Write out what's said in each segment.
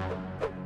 Thank you.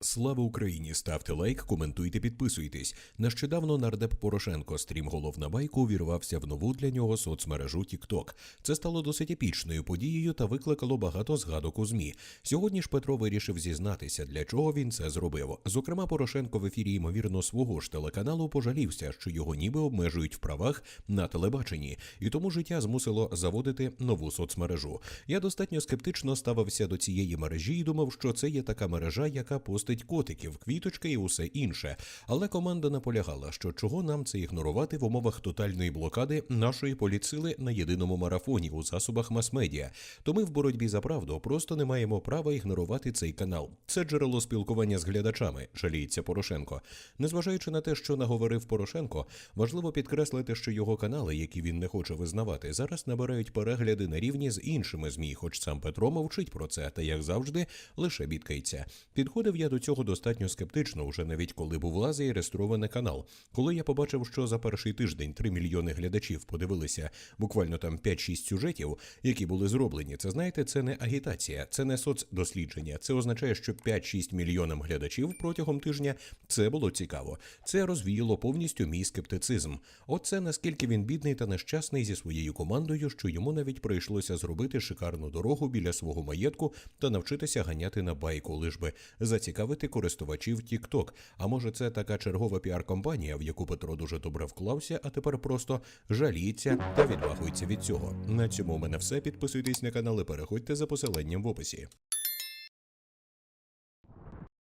Слава Україні! Ставте лайк, коментуйте, підписуйтесь. Нещодавно нардеп Порошенко, стрім голов на байку, увірвався в нову для нього соцмережу TikTok. Це стало досить епічною подією та викликало багато згадок у змі. Сьогодні ж Петро вирішив зізнатися, для чого він це зробив. Зокрема, Порошенко в ефірі ймовірно свого ж телеканалу пожалівся, що його ніби обмежують в правах на телебаченні, і тому життя змусило заводити нову соцмережу. Я достатньо скептично ставився до цієї мережі і думав, що це є така мережа, яка постить котиків, квіточки і усе інше. Але команда наполягала, що чого нам це ігнорувати в умовах тотальної блокади нашої політсили на єдиному марафоні у засобах мас-медіа. То ми в боротьбі за правду просто не маємо права ігнорувати цей канал. Це джерело спілкування з глядачами, жаліється Порошенко. Незважаючи на те, що наговорив Порошенко, важливо підкреслити, що його канали, які він не хоче визнавати, зараз набирають перегляди на рівні з іншими змі, хоч сам Петро мовчить про це, та як завжди, лише бідкається. Підходив я до цього достатньо скептично, уже навіть коли був лазі і реєстрований канал. Коли я побачив, що за перший тиждень 3 мільйони глядачів подивилися буквально там 5-6 сюжетів, які були зроблені, це знаєте, це не агітація, це не соцдослідження. Це означає, що 5-6 мільйонам глядачів протягом тижня це було цікаво. Це розвіяло повністю мій скептицизм. Оце наскільки він бідний та нещасний зі своєю командою, що йому навіть прийшлося зробити шикарну дорогу біля свого маєтку та навчитися ганяти на байку, лиш би зацікавити користувачів TikTok. А може, це така чергова піар-компанія, в яку Петро дуже добре вклався, а тепер просто жаліється та відмахується від цього. На цьому у мене все. Підписуйтесь на канал і переходьте за посиланням в описі.